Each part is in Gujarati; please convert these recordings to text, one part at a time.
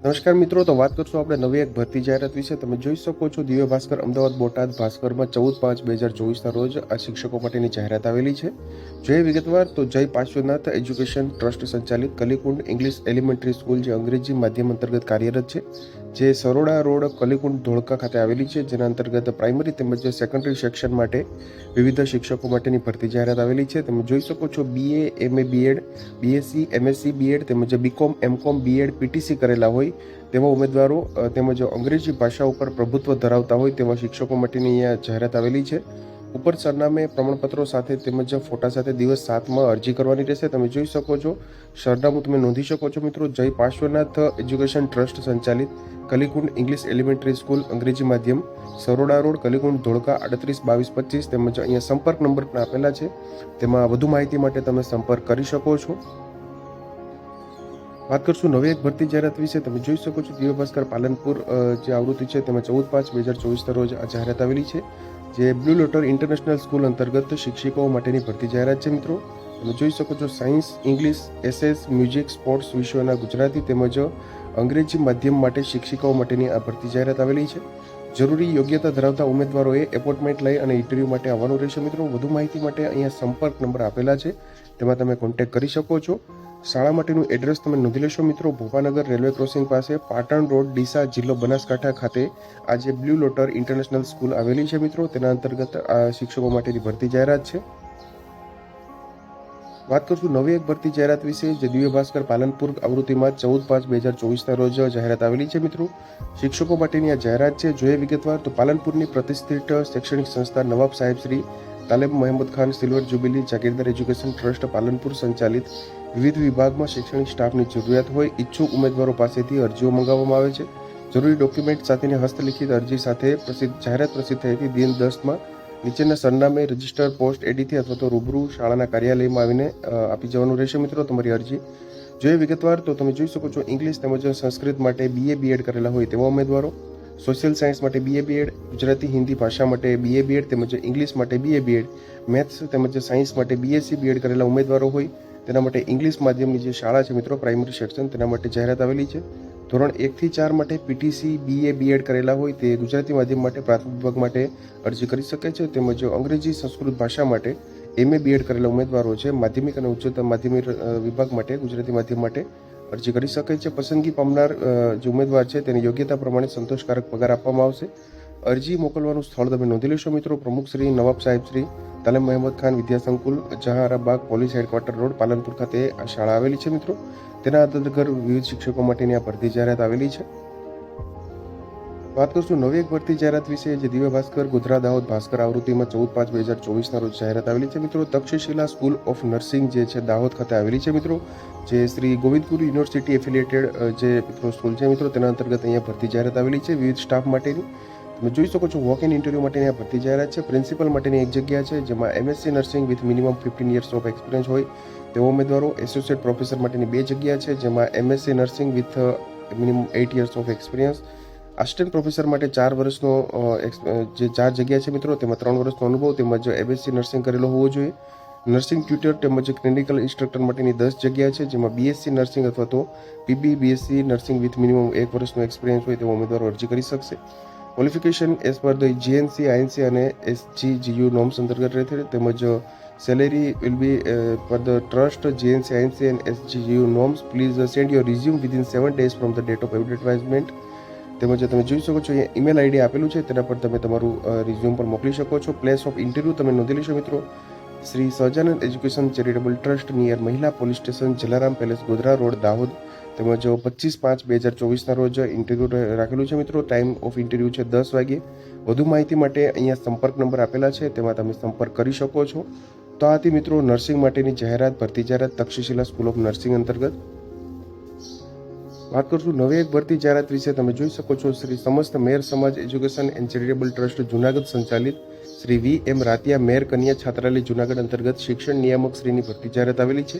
નમસ્કાર મિત્રો, તો વાત કરશું આપણે નવી એક ભરતી જાહેરાત વિશે. તમે જોઈ શકો છો, દિવ્ય ભાસ્કર અમદાવાદ, બોટાદ, ભાસ્કરમાં ચૌદ પાંચ બે હજાર ચોવીસના રોજ આ શિક્ષકો માટેની જાહેરાત આવેલી છે. જોઈએ વિગતવાર, તો જય પાર્શ્વનાથ એજ્યુકેશન ટ્રસ્ટ સંચાલિત કલીકુંડ ઇંગ્લિશ એલિમેન્ટરી સ્કૂલ જે અંગ્રેજી માધ્યમ અંતર્ગત કાર્યરત છે. જે સરોડા રોડ કલીકુંડ ધોળકા ખાતે આવેલી છે, જેના અંતર્ગત પ્રાઇમરી તેમજ સેકન્ડરી સેક્શન માટે વિવિધ શિક્ષકો માટેની ભરતી જાહેરાત આવેલી છે. તમે જોઈ શકો છો BA MA BEd BSc MSc BEd તેમજ બીકોમ એમકોમ બીએડ પીટીસી કરેલા હોય તેવા ઉમેદવારો તેમજ અંગ્રેજી ભાષા ઉપર પ્રભુત્વ ધરાવતા હોય તેવા શિક્ષકો માટેની અહીંયા જાહેરાત આવેલી છે. ઉપર સરનામે પ્રમાણપત્રો સાથે તેમજ ફોટા સાથે દિવસ સાતમાં અરજી કરવાની રહેશે. તમે જોઈ શકો છો, સરનામું તમે નોંધી શકો છો મિત્રો. જય પાર્શ્વનાથ એજ્યુકેશન ટ્રસ્ટ સંચાલિત કલીકુંડ ઇંગ્લિશ એલિમેન્ટરી સ્કૂલ, અંગ્રેજી માધ્યમ, સરોડા રોડ, કલીકુંડ, ધોળકા, આડત્રીસ, બાવીસ, પચીસ તેમજ અહીંયા સંપર્ક નંબર પણ આપેલા છે. તેમાં વધુ માહિતી માટે તમે સંપર્ક કરી શકો છો. વાત કરશું નવી એક ભરતી જાહેરાત વિશે. તમે જોઈ શકો છો દિવ્ય ભાસ્કર પાલનપુર જે આવૃત્તિ છે તેમાં ચૌદ પાંચ બે હજાર ચોવીસના રોજ આ જાહેરાત આવેલી છે. જે બ્લુ લોટર ઇન્ટરનેશનલ સ્કૂલ અંતર્ગત શિક્ષકો માટેની ભરતી જાહેરાત છે, મિત્રો. તમે જોઈ શકો છો science, English, SS, music, sports વિષયોના Gujarati તેમજ અંગ્રેજી માધ્યમ માટે શિક્ષિકાઓ માટેની આ ભરતી જાહેરાત આવેલી છે. જરૂરી યોગ્યતા ધરાવતા ઉમેદવારોએ એપોઇન્ટમેન્ટ લઈ અને ઇન્ટરવ્યૂ માટે આવવાનું રહેશે. મિત્રો, વધુ માહિતી માટે અહીંયા સંપર્ક નંબર આપેલા છે. તેમાં તમે કોન્ટેક્ટ કરી શકો છો. શાળા માટેનું એડ્રેસ તમે નોંધી લેશો. મિત્રો, ભોપાનગર રેલવે ક્રોસિંગ પાસે પાટણ રોડ, ડીસા જિલ્લો બનાસકાંઠા ખાતે આજે બ્લુ લોટર ઇન્ટરનેશનલ સ્કૂલ આવેલી છે. મિત્રો, તેના અંતર્ગત આ શિક્ષકો માટેની ભરતી જાહેરાત છે. વાત કરશું નવી એક ભરતી જાહેરાત વિશે, જે દિવ્ય ભાસ્કર પાલનપુર આવૃત્તિમાં ચૌદ પાંચ બે હજાર ચોવીસના રોજ જાહેરાત આવેલી છે, મિત્રો. શિક્ષકો માટેની આ જાહેરાત છે. જોઈએ વિગતવાર, તો પાલનપુરની પ્રતિષ્ઠિત શૈક્ષણિક સંસ્થા Nawab Saheb Shri Taleb Mahemad Khan silver jubilee Jagirdar education trust Palanpur સંચાલિત વિવિધ વિભાગમાં શૈક્ષણિક સ્ટાફની જરૂરિયાત હોય ઈચ્છુક ઉમેદવારો પાસેથી અરજીઓ મંગાવવામાં આવે છે. જરૂરી ડોક્યુમેન્ટ સાથેની હસ્તલિખિત અરજી સાથે પ્રસિદ્ધ, જાહેરાત પ્રસિદ્ધ થઈ હતી. દિન દસમાં નીચેના સરનામે રજિસ્ટર પોસ્ટ એડીથી અથવા તો રૂબરૂ શાળાના કાર્યાલયમાં આવીને આપી જવાનું રહેશે મિત્રો તમારી અરજી. જોઈએ વિગતવાર, તો તમે જોઈ શકો છો ઇંગ્લિશ તેમજ સંસ્કૃત માટે બીએ બીએડ કરેલા હોય તેવા ઉમેદવારો. સોશિયલ સાયન્સ માટે બીએ બીએડ ગુજરાતી, હિન્દી ભાષા માટે બીએ બીએડ તેમજ ઇંગ્લિશ માટે બીએ બીએડ મેથ્સ તેમજ સાયન્સ માટે બીએસસી બીએડ કરેલા ઉમેદવારો હોય. તેના માટે ઇંગ્લિશ માધ્યમની જે શાળા છે મિત્રો, પ્રાઇમરી સેક્શન, તેના માટે જાહેરાત આવેલી છે. ધોરણ એકથી ચાર માટે પીટીસી બીએ બીએડ કરેલા હોય તે ગુજરાતી માધ્યમ માટે પ્રાથમિક વિભાગ માટે અરજી કરી શકે છે. તેમજ અંગ્રેજી સંસ્કૃત ભાષા માટે એમએ બીએડ કરેલા ઉમેદવારો છે. માધ્યમિક અને ઉચ્ચતર માધ્યમિક વિભાગ માટે ગુજરાતી માધ્યમ માટે અરજી કરી શકે છે. પસંદગી પામનાર જે ઉમેદવાર છે, તેની યોગ્યતા પ્રમાણે સંતોષકારક પગાર આપવામાં આવશે. અરજી મોકલવાનું સ્થળ તમે નોંધી લેશો મિત્રો. પ્રમુખ શ્રી નવાબ સાહેબ શ્રી તાલીમ Mahemad Khan Vidya Sankul Jaharabag police headquarters road, Palanpur ખાતે આ શાળા આવેલી છે મિત્રો. તેના અંતર્ગત વિવિધ શિક્ષકો માટેની આ ભરતી જાહેરાત આવેલી છે. વાત કરશું નવી એક ભરતી જાહેરાત વિશે જે દિવ્ય ભાસ્કર, ગુજરાત દાહોદ ભાસ્કર આવૃત્તિમાં ચૌદ પાંચ બે હજાર ચોવીસના રોજ જાહેરાત આવેલી છે મિત્રો. તક્ષશિલા સ્કૂલ ઓફ નર્સિંગ જે છે દાહોદ ખાતે આવેલી છે મિત્રો. જે શ્રી ગોવિંદપુર યુનિવર્સિટી એફિલિએટેડ જે મિત્રો સ્કૂલ છે મિત્રો, તેના અંતર્ગત અહીંયા ભરતી જાહેરાત આવેલી છે વિવિધ સ્ટાફ માટેની. તમે જોઈ શકો છો વોક ઇન ઇન્ટરવ્યૂ માટેની આ ભરતી જાહેરાત છે. પ્રિન્સિપલ માટેની એક જગ્યા છે, જેમાં MSc nursing with minimum fifteen years of experience હોય તેવા ઉમેદવારો એસોસિએટ પ્રોફેસર માટેની બે જગ્યા છે, જેમાં MSc nursing with minimum eight years of experience assistant professor માટે ચાર વર્ષનો જે ચાર જગ્યા છે મિત્રો, તેમાં ત્રણ વર્ષનો અનુભવ, તેમજ એમએસસી નર્સિંગ કરેલો હોવો જોઈએ. નર્સિંગ ટ્યુટર તેમજ ક્લિનિકલ ઇન્સ્ટ્રક્ટર માટેની દસ જગ્યા છે, જેમાં બીએસસી નર્સિંગ અથવા તો PB BSc nursing with minimum એક વર્ષનો એક્સપિરિયન્સ હોય તેવા ઉમેદવારો અરજી કરી શકશે. Qualification as per the GNC INC અને એસજી જીયુ નોર્મ્સ અંતર્ગત રહેશે તેમજ salary will be per the trust GNC INC and SGU norms please send your resume within seven days from the date of advertisement તેમજ, તમે જોઈ શકો છો, અહીંયા ઈમેલ આઈડી આપેલું છે. તેના પર તમે તમારું રિઝ્યુમ પણ મોકલી શકો છો. પ્લેસ ઓફ ઇન્ટરવ્યૂ તમે નોંધી લેશો, મિત્રો. Shri Sahajanand education charitable trust near Mahila police station Jalaram palace Godhra road Dahod તેમજ પચીસ પાંચ બે હજાર ચોવીસના રોજ ઇન્ટરવ્યૂ રાખેલું છે મિત્રો. ટાઈમ ઓફ ઇન્ટરવ્યૂ છે દસ વાગે. વધુ માહિતી માટે અહીંયા સંપર્ક નંબર આપેલા છે, તેમાં તમે સંપર્ક કરી શકો છો. તો આ હતી મિત્રો નર્સિંગ માટેની જાહેરાત, ભરતી જાહેરાત, તક્ષશિલા સ્કૂલ ઓફ નર્સિંગ અંતર્ગત. વાત કરશું નવી એક ભરતી જાહેરાત વિશે. તમે જોઈ શકો છો Shri Samast Mer Samaj education and charitable trust Junagadh સંચાલિત શ્રી વી એમ રાતિયા મેર કન્યા છાત્રાલય જુનાગઢ અંતર્ગત શિક્ષણ નિયામક શ્રીની ભરતી જાહેરાત આવેલી છે.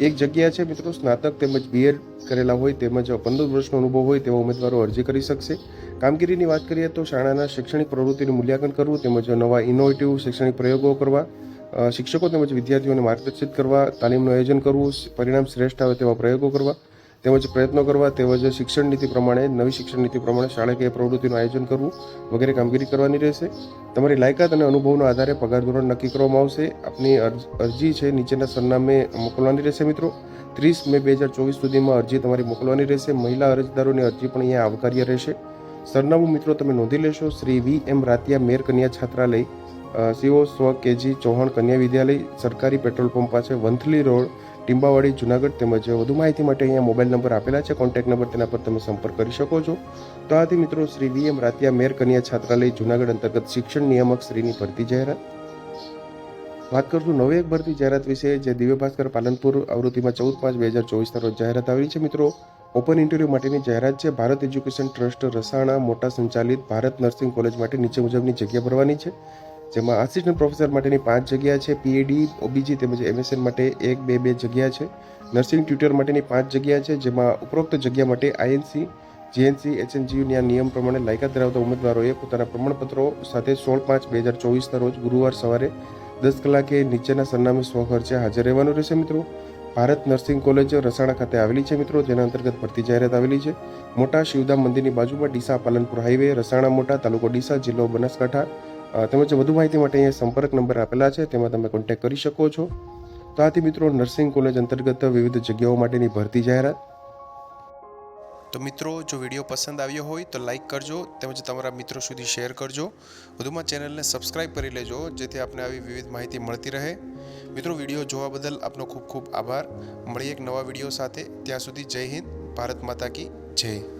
એક જગ્યા છે મિત્રો, સ્નાતક તેમજ બીએડ કરેલા હોય તેમજ પંદર વર્ષનો અનુભવ હોય તેવા ઉમેદવારો અરજી કરી શકશે. કામગીરીની વાત કરીએ તો શાળાના શૈક્ષણિક પ્રવૃત્તિનું મૂલ્યાંકન કરવું તેમજ નવા ઇનોવેટિવ શૈક્ષણિક પ્રયોગો કરવા શિક્ષકો તેમજ વિદ્યાર્થીઓને માર્ગદર્શિત કરવા, તાલીમનું આયોજન કરવું, પરિણામ શ્રેષ્ઠ આવે તેવા પ્રયોગો કરવા તેમજ પ્રયત્નો કરવા તેમજ શિક્ષણ નીતિ પ્રમાણે, નવી શિક્ષણ નીતિ પ્રમાણે શાળાકીય પ્રવૃત્તિનું આયોજન કરવું વગેરે કામગીરી કરવાની રહેશે. તમારી લાયકાત અને અનુભવના આધારે પગાર ધોરણ નક્કી કરવામાં આવશે. આપની અરજી છે નીચેના સરનામે મોકલવાની રહેશે મિત્રો. ત્રીસ મે બે હજાર ચોવીસ સુધીમાં અરજી તમારી મોકલવાની રહેશે. મહિલા અરજદારોની અરજી પણ અહીંયા આવકાર્ય રહેશે. સરનામું મિત્રો તમે નોંધી લેશો. શ્રી વી એમ રાતિયા મેર કન્યા છાત્રાલય સીઓ સ્વ કેજી ચૌહાણ કન્યા વિદ્યાલય, સરકારી પેટ્રોલ પંપ પાસે વંથલી રોડ ટીંબાવાડી, જુનાગઢ તેમજ વધુ માહિતી માટે અહીંયા મોબાઈલ નંબર આપેલા છે. કોન્ટેક્ટ નંબર તેના પર તમે સંપર્ક કરી શકો છો. તો આથી મિત્રો, શ્રી વી. એમ. રાતિયા, મેર કન્યા છાત્રાલય, જુનાગઢ અંતર્ગત શિક્ષણ નિયામક શ્રીની ભરતી જાહેરાત. વાત કરશું નવી એક ભરતી જાહેરાત વિશે, જે દિવ્ય ભાસ્કર પાલનપુર આવૃત્તિમાં ચૌદ પાંચ બે હજાર ચોવીસના રોજ જાહેરાત આવેલી છે. મિત્રો, ઓપન ઇન્ટરવ્યૂ માટેની જાહેરાત છે. ભારત એજ્યુકેશન ટ્રસ્ટ રસાણા મોટા સંચાલિત ભારત નર્સિંગ કોલેજ માટે નીચે મુજબની જગ્યા ભરવાની છે. જેમાં આસિસ્ટન્ટ પ્રોફેસર માટેની પાંચ જગ્યા છે પીએડી ઓબીજી તેમજ એમએસએન માટે એક, બે બે જગ્યા છે. નર્સિંગ ટ્યુટર માટેની પાંચ જગ્યા છે, જેમાં ઉપરોક્ત જગ્યા માટે આઈએનસી જીએનસી એચએનજીયુના નિયમ પ્રમાણે લાયકાત ધરાવતા ઉમેદવારોએ પોતાના પ્રમાણપત્રો સાથે સોળ પાંચ બે હજાર ચોવીસના રોજ ગુરુવાર સવારે દસ કલાકે નીચેના સરનામે સ્વખર્ચે હાજર રહેવાનું રહેશે મિત્રો. ભારત નર્સિંગ કોલેજ રસાણા ખાતે આવેલી છે મિત્રો, જેના અંતર્ગત ભરતી જાહેરાત આવેલી છે. મોટા શિવધામ મંદિરની બાજુમાં ડીસા પાલનપુર હાઈવે, રસાણા મોટા, તાલુકો ડીસા, જિલ્લો બનાસકાંઠા તેમજ વધુ માહિતી માટે અહીંયા સંપર્ક નંબર આપેલા છે, તેમાં તમે કોન્ટેક્ટ કરી શકો છો. તો આથી મિત્રો, નર્સિંગ કોલેજ અંતર્ગત વિવિધ જગ્યાઓ માટેની ભરતી જાહેરાત. તો મિત્રો, જો વીડિયો પસંદ આવ્યો હોય તો લાઈક કરજો, તેમજ તમારા મિત્રો સુધી શેર કરજો. વધુમાં ચેનલને સબસ્ક્રાઇબ કરી લેજો, જેથી આપને આવી વિવિધ માહિતી મળતી રહે. મિત્રો, વીડિયો જોવા બદલ આપનો ખૂબ ખૂબ આભાર. મળીએ એક નવા વીડિયો સાથે. ત્યાં સુધી જય હિન્દ, ભારત માતા કી જય.